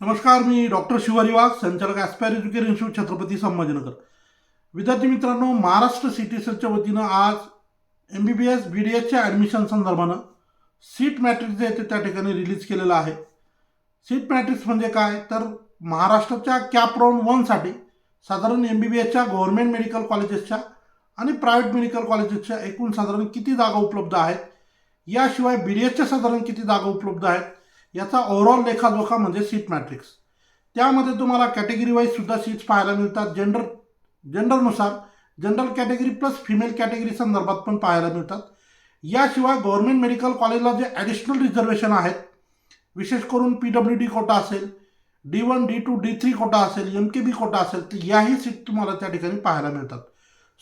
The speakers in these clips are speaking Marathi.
नमस्कार मी डॉक्टर शिवारी वाघ संचालक Aspire Education Institute Chhatrapati Sambhajinagar. विद्यार्थी मित्रांनो महाराष्ट्र सी टी सेलच्या वतीनं आज M B B S B D एसच्या ॲडमिशन संदर्भानं सीट मॅट्रिक्स जे आहे ते त्या ठिकाणी रिलीज केलेलं आहे. सीट मॅट्रिक्स म्हणजे काय? तर महाराष्ट्राच्या कॅप राऊंड वनसाठी साधारण एम बी बी एसच्या गव्हर्नमेंट मेडिकल कॉलेजेसच्या आणि प्रायव्हेट मेडिकल कॉलेजेसच्या एकूण साधारण किती जागा उपलब्ध आहेत? याशिवाय बी डी एसच्या साधारण किती जागा उपलब्ध आहेत? याचा ओव्हरऑल लेखाजोखा म्हणजे सीट मॅट्रिक्स त्यामध्ये तुम्हाला कॅटेगरी वाईज सुद्धा सीट्स पाहायला मिळतात. Gender जेंडरनुसार general category plus female category संदर्भात पण पाहायला मिळतात. याशिवाय गव्हर्नमेंट मेडिकल कॉलेजला जे ॲडिशनल रिझर्वेशन आहेत विशेष करून पी डब्ल्यू डी कोटा असेल D one D two D three quota असेल एम के बी कोटा असेल तर याही सीट तुम्हाला त्या ठिकाणी पाहायला मिळतात.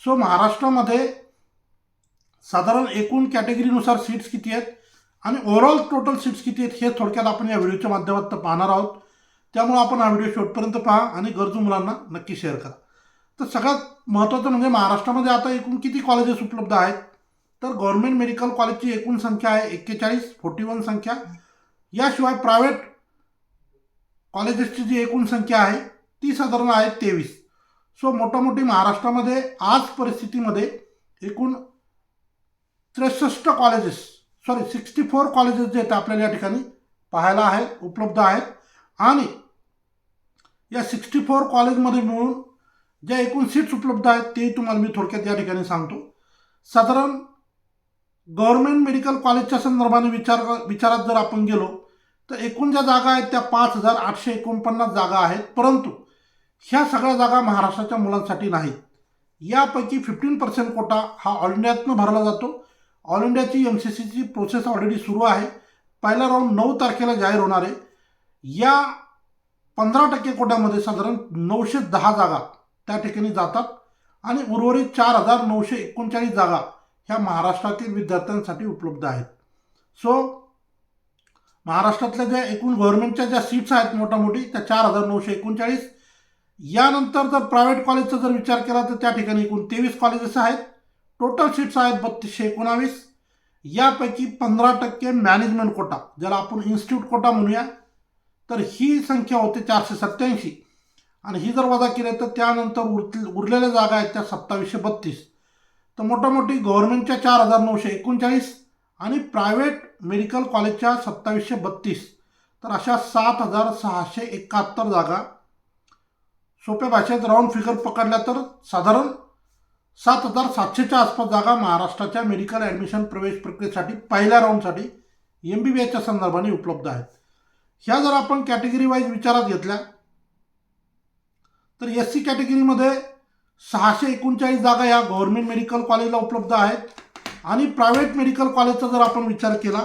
सो महाराष्ट्रामध्ये साधारण एकूण कॅटेगरीनुसार सीट्स किती आहेत? आणि ओव्हरऑल टोटल सीट्स किती आहेत हे थोडक्यात आपण या व्हिडिओच्या माध्यमातून पाहणार आहोत. त्यामुळे आपण हा व्हिडिओ शेवटपर्यंत पहा आणि गरजू मुलांना नक्की शेअर करा. तर सगळ्यात महत्त्वाचं म्हणजे महाराष्ट्रामध्ये आता एकूण किती कॉलेजेस उपलब्ध आहेत? तर गव्हर्नमेंट मेडिकल कॉलेजची एकूण संख्या आहे एक्केचाळीस फोर्टी वन संख्या. याशिवाय प्रायव्हेट कॉलेजेसची जी एकूण संख्या आहे ती साधारण आहे तेवीस. सो मोठमोठी महाराष्ट्रामध्ये आज परिस्थितीमध्ये एकूण त्रेसष्ट colleges sorry sixty four colleges जे आहेत आपल्याला या ठिकाणी पाहायला आहे उपलब्ध आहेत. आणि या सिक्स्टी फोर कॉलेजमध्ये मिळून ज्या एकूण सीट्स उपलब्ध आहेत ते तुम्हाला मी थोडक्यात या ठिकाणी सांगतो. साधारण गव्हर्मेंट मेडिकल कॉलेजच्या संदर्भाने विचार विचारात जर आपण गेलो तर एकूण ज्या जागा आहेत त्या पाच हजार आठशे एकोणपन्नास जागा आहेत. परंतु ह्या सगळ्या जागा महाराष्ट्राच्या मुलांसाठी नाहीत. यापैकी फिफ्टीन पर्सेंट कोटा हा ऑल इंडियातनं भरला जातो. ऑल इंडियाची एम सी सीची प्रोसेस ऑलरेडी सुरू आहे. पहिला राऊंड नऊ तारखेला जाहीर होणार आहे. या पंधरा टक्के कोट्यामध्ये साधारण नऊशे दहा जागा त्या ठिकाणी जातात आणि उर्वरित चार हजार नऊशे एकोणचाळीस जागा ह्या महाराष्ट्रातील विद्यार्थ्यांसाठी उपलब्ध आहेत. सो महाराष्ट्रातल्या ज्या एकूण गव्हर्नमेंटच्या ज्या सीट्स आहेत मोठामोठी त्या चार हजार नऊशे एकोणचाळीस. यानंतर जर प्रायव्हेट कॉलेजचा जर विचार केला तर त्या ठिकाणी एकूण तेवीस कॉलेजेस आहेत. टोटल सीट्स आहेत बत्तीसशे एकोणावीस. यापैकी पंधरा टक्के मॅनेजमेंट कोटा ज्याला आपण इन्स्टिट्यूट कोटा म्हणूया. तर ही संख्या होते चारशे सत्त्याऐंशी. आणि ही जर वजा केली तर त्यानंतर उर उरलेल्या जागा आहेत त्या सत्तावीसशे बत्तीस. तर मोठामोठी गव्हर्नमेंटच्या चार हजार नऊशे एकोणचाळीस आणि प्रायव्हेट मेडिकल कॉलेजच्या सत्तावीसशे बत्तीस. तर अशा सात हजार सहाशे एकाहत्तर जागा. सोप्या भाषेत राऊंड फिगर पकडल्या तर साधारण सात हजार सातशेच्या आसपास जागा महाराष्ट्राच्या मेडिकल ॲडमिशन प्रवेश प्रक्रियेसाठी पहिल्या राऊंडसाठी एम बी बी एसच्या संदर्भाने उपलब्ध आहेत. ह्या जर आपण कॅटेगरी वाईज विचारात घेतल्या तर एस सी कॅटेगरीमध्ये सहाशे एकोणचाळीस जागा या गव्हर्मेंट मेडिकल कॉलेजला उपलब्ध आहेत. आणि प्रायव्हेट मेडिकल कॉलेजचा जर आपण विचार केला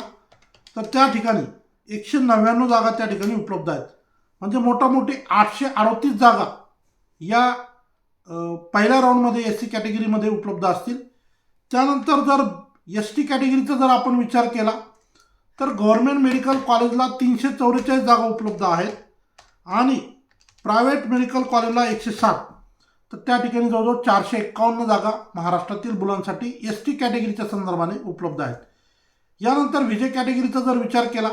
तर त्या ठिकाणी एकशे नव्याण्णव जागा त्या ठिकाणी उपलब्ध आहेत. म्हणजे मोठामोठी आठशे अडतीस जागा या पहिल्या राऊंडमध्ये एस सी कॅटेगरीमध्ये उपलब्ध असतील. त्यानंतर जर एस टी कॅटेगरीचा जर आपण विचार केला तर गव्हर्नमेंट मेडिकल कॉलेजला तीनशे चौवेचाळीस जागा उपलब्ध आहेत. आणि प्रायव्हेट मेडिकल कॉलेजला एकशे सात तर त्या ठिकाणी जवळजवळ चारशे एक्कावन्न जागा महाराष्ट्रातील मुलांसाठी एस टी कॅटेगरीच्या संदर्भाने उपलब्ध आहेत. यानंतर विजय कॅटेगरीचा जर विचार केला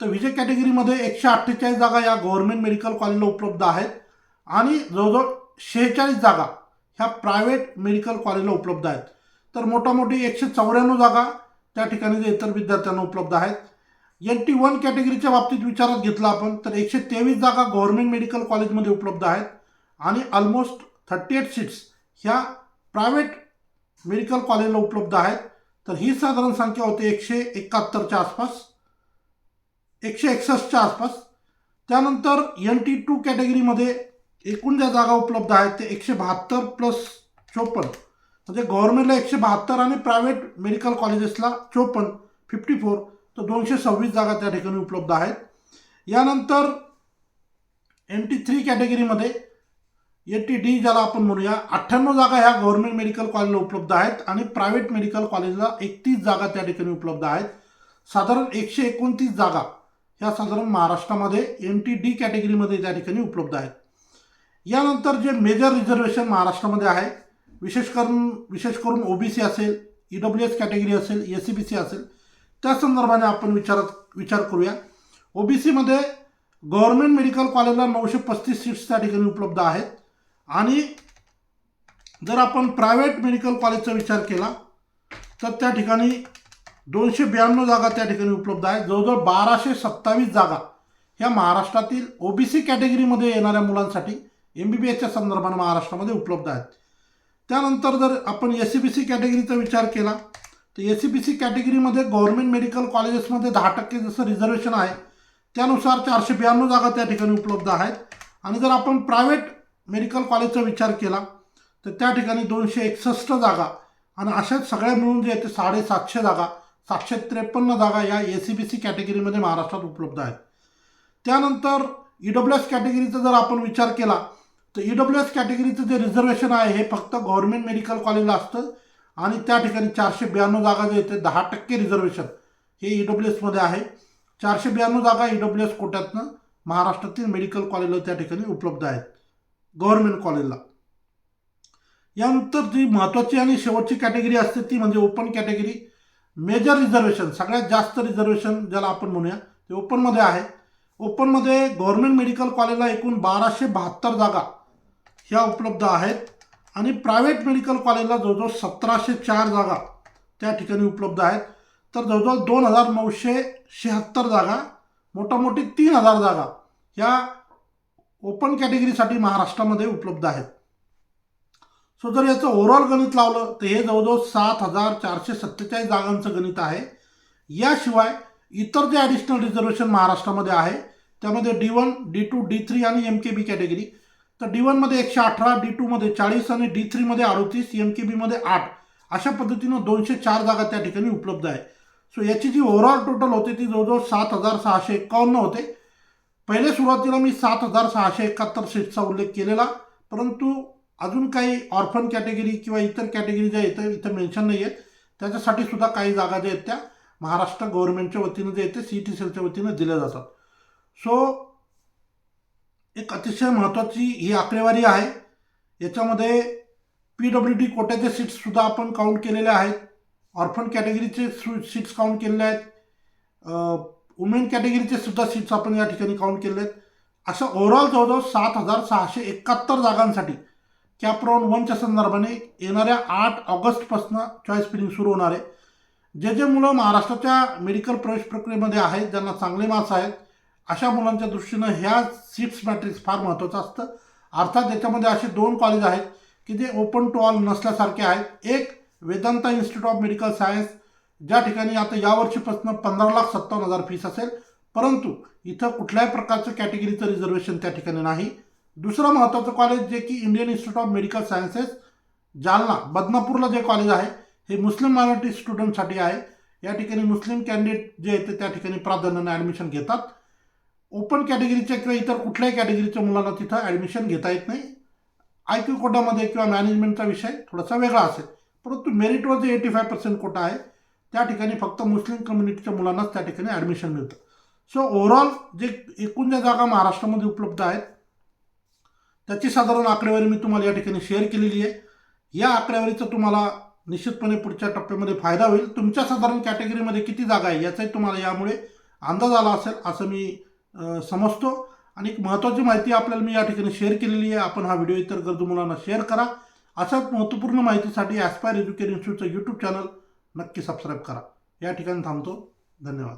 तर विजय कॅटेगरीमध्ये एकशे अठ्ठेचाळीस जागा या गव्हर्नमेंट मेडिकल कॉलेजला उपलब्ध आहेत. आणि जवळजवळ शेहेचाळीस जागा ह्या प्रायव्हेट मेडिकल कॉलेजला उपलब्ध आहेत. तर मोठामोठी एकशे चौऱ्याण्णव जागा त्या ठिकाणी इतर विद्यार्थ्यांना उपलब्ध आहेत. एन टी वन कॅटेगरीच्या बाबतीत विचारात घेतला आपण तर एकशे तेवीस जागा गव्हर्नमेंट मेडिकल कॉलेजमध्ये उपलब्ध आहेत. आणि ऑलमोस्ट थर्टी एट सीट्स ह्या प्रायव्हेट मेडिकल कॉलेजला उपलब्ध आहेत. तर ही साधारण संख्या होते एकशे एकाहत्तरच्या आसपास एकशे एकसष्टच्या आसपास. त्यानंतर एन टी टू कॅटेगरीमध्ये एकूण ज्या जागा उपलब्ध आहेत ते एकशे बहात्तर प्लस चोपन्न. म्हणजे गव्हर्नमेंटला एकशे बहात्तर आणि प्रायव्हेट मेडिकल कॉलेजेसला चोपन्न फिफ्टी फोर तर दोनशे सव्वीस जागा त्या ठिकाणी उपलब्ध आहेत. यानंतर एम टी थ्री कॅटेगरीमध्ये ए टी डी ज्याला आपण म्हणूया अठ्ठ्याण्णव जागा ह्या गव्हर्नमेंट मेडिकल कॉलेजला उपलब्ध आहेत आणि प्रायव्हेट मेडिकल कॉलेजला एकतीस जागा त्या ठिकाणी उपलब्ध आहेत. साधारण एकशे एकोणतीस जागा ह्या साधारण महाराष्ट्रामध्ये एन टी डी कॅटेगरीमध्ये त्या ठिकाणी उपलब्ध आहेत. यानंतर जे मेजर रिझर्वेशन महाराष्ट्रामध्ये आहे विशेष करून विशेष करून ओ बी सी असेल ई डब्ल्यू एस कॅटेगरी असेल एस सी बी सी असेल त्या संदर्भाने आपण विचारात विचार करूया. ओ बी सीमध्ये गव्हर्मेंट मेडिकल कॉलेजला नऊशे पस्तीस सीट्स त्या ठिकाणी उपलब्ध आहेत. आणि जर आपण प्रायव्हेट मेडिकल कॉलेजचा विचार केला तर त्या ठिकाणी दोनशे ब्याण्णव जागा त्या ठिकाणी उपलब्ध आहेत. जवळजवळ बाराशे सत्तावीस जागा ह्या महाराष्ट्रातील ओबीसी कॅटेगरीमध्ये येणाऱ्या मुलांसाठी एम बी बी एसच्या संदर्भाने महाराष्ट्रामध्ये उपलब्ध आहेत. त्यानंतर जर आपण एस सी बी सी कॅटेगरीचा विचार केला तर एस सी बी सी कॅटेगरीमध्ये गव्हर्नमेंट मेडिकल कॉलेजेसमध्ये दहा टक्के जसं रिझर्वेशन आहे त्यानुसार चारशे ब्याण्णव जागा त्या ठिकाणी उपलब्ध आहेत. आणि जर आपण प्रायव्हेट मेडिकल कॉलेजचा विचार केला तर त्या ठिकाणी दोनशे एकसष्ट जागा आणि अशाच सगळ्या मिळून जे आहे ते साडेसातशे जागा सातशे त्रेपन्न जागा या ए सी बी सी कॅटेगरीमध्ये महाराष्ट्रात उपलब्ध आहेत. त्यानंतर ई डब्ल्यू एस कॅटेगरीचा जर आपण विचार केला तर ई डब्ल्यू एस कॅटेगरीचं जे रिझर्वेशन आहे हे फक्त गव्हर्नमेंट मेडिकल कॉलेजला असतं. आणि त्या ठिकाणी चारशे ब्याण्णव जागा जे येते दहा टक्के रिझर्वेशन हे ई डब्ल्यू एसमध्ये आहे. चारशे ब्याण्णव जागा ई डब्ल्यू एस कोट्यातनं महाराष्ट्रातील मेडिकल कॉलेजला त्या ठिकाणी उपलब्ध आहेत. गव्हर्नमेंट कॉलेजला यानंतर जी महत्त्वाची आणि शेवटची कॅटेगरी असते ती म्हणजे ओपन कॅटेगरी मेजर रिझर्वेशन सगळ्यात जास्त रिझर्वेशन ज्याला आपण म्हणूया ते ओपनमध्ये आहे. ओपनमध्ये गव्हर्नमेंट मेडिकल कॉलेजला एकूण बाराशे बहात्तर जागा ह्या उपलब्ध आहेत. आणि प्रायव्हेट मेडिकल कॉलेजला जवळजवळ सतराशे चार जागा त्या ठिकाणी उपलब्ध आहेत. तर जवळजवळ दोन हजार नऊशे शहात्तर जागा मोठामोठी तीन हजार जागा ह्या ओपन कॅटेगरीसाठी महाराष्ट्रामध्ये उपलब्ध आहेत. सो जर याचं ओव्हरऑल गणित लावलं तर हे जवळजवळ सात हजार चारशे सत्तेचाळीस जागांचं गणित आहे. याशिवाय इतर जे ॲडिशनल रिझर्वेशन महाराष्ट्रामध्ये आहे त्यामध्ये D one D two D three आणि एम के बी कॅटेगरी तर डी वनमध्ये एकशे अठरा डी टूमध्ये चाळीस आणि डी थ्रीमध्ये अडतीस एम के बीमध्ये आठ. अशा पद्धतीनं दोनशे चार जागा त्या ठिकाणी उपलब्ध आहे. सो याची जी ओव्हरऑल टोटल होते ती जवळजवळ सात हजार सहाशे एकावन्न होते. पहिले सुरुवातीला मी सात हजार सहाशे एकाहत्तर सीटचा उल्लेख केलेला परंतु अजून काही ऑर्फन कॅटेगरी किंवा इतर कॅटेगरी ज्या इथं इथं मेन्शन नाही आहेत त्याच्यासाठी सुद्धा काही जागा ज्या आहेत त्या महाराष्ट्र गव्हर्नमेंटच्या वतीनं जे येते सी टी सेलच्या वतीनं दिल्या जातात. सो एक अतिशय महत्त्वाची ही आकडेवारी आहे. याच्यामध्ये पी डब्ल्यू डी कोट्याचे सीट्ससुद्धा आपण काउंट केलेले आहेत. ऑर्फन कॅटेगरीचे सीट्स काउंट केलेले आहेत. वुमेन कॅटेगरीचे सुद्धा सीट्स आपण या ठिकाणी काउंट केले आहेत. अशा ओव्हरऑल जवळजवळ सात हजार सहाशे एकाहत्तर जागांसाठी कॅप्रॉन वनच्या संदर्भाने येणाऱ्या आठ ऑगस्टपासून चॉईस फिलिंग सुरू होणार आहे. जे जे मुलं महाराष्ट्राच्या मेडिकल प्रवेश प्रक्रियेमध्ये आहेत ज्यांना चांगले मार्क्स आहेत अशा मुलांच्या दृष्टीनं ह्या सीट्स मॅट्रिक्स फार महत्त्वाचं असतं. अर्थात याच्यामध्ये असे दोन कॉलेज आहेत की जे ओपन टू ऑल नसल्यासारखे आहेत. एक Vedanta Institute of Medical Science ज्या ठिकाणी आता यावर्षीपासून पंधरा लाख सत्तावन्न हजार फीस असेल. परंतु इथं कुठल्याही प्रकारचं कॅटेगरीचं रिझर्वेशन त्या ठिकाणी नाही. दुसरं महत्त्वाचं कॉलेज जे की Indian Institute of Medical Sciences Jalna बदनापूरला जे कॉलेज आहे हे मुस्लिम मायनॉरिटी स्टुडंटसाठी आहे. या ठिकाणी मुस्लिम कॅन्डिडेट जे आहेत ते त्या ठिकाणी प्राधान्याने ॲडमिशन घेतात. ओपन कॅटेगरीच्या किंवा इतर कुठल्याही कॅटेगरीच्या मुलांना तिथं ॲडमिशन घेता येत नाही. आय क्यू कोटामध्ये किंवा मॅनेजमेंटचा विषय थोडासा वेगळा असेल. परंतु मेरिटवर जे एटी फाय पर्सेंट कोटा आहे त्या ठिकाणी फक्त मुस्लिम कम्युनिटीच्या मुलांनाच त्या ठिकाणी ॲडमिशन मिळतं. सो ओव्हरऑल जे एकूण ज्या जागा महाराष्ट्रामध्ये उपलब्ध आहेत त्याची साधारण आकडेवारी मी तुम्हाला या ठिकाणी शेअर केलेली आहे. या आकडेवारीचा तुम्हाला निश्चितपणे पुढच्या टप्प्यामध्ये फायदा होईल. तुमच्या साधारण कॅटेगरीमध्ये किती जागा आहे याचाही तुम्हाला यामुळे अंदाज आला असेल असं मी समजतो. आणि एक महत्त्वाची माहिती आपल्याला मी या ठिकाणी शेअर केलेली आहे. आपण हा व्हिडिओ इतर गरजू मुलांना शेअर करा. अशाच महत्त्वपूर्ण माहितीसाठी ॲस्पायर एज्युकेशन इन्स्टिट्यूटचं यूट्यूब चॅनल नक्की सबस्क्राईब करा. या ठिकाणी थांबतो. धन्यवाद.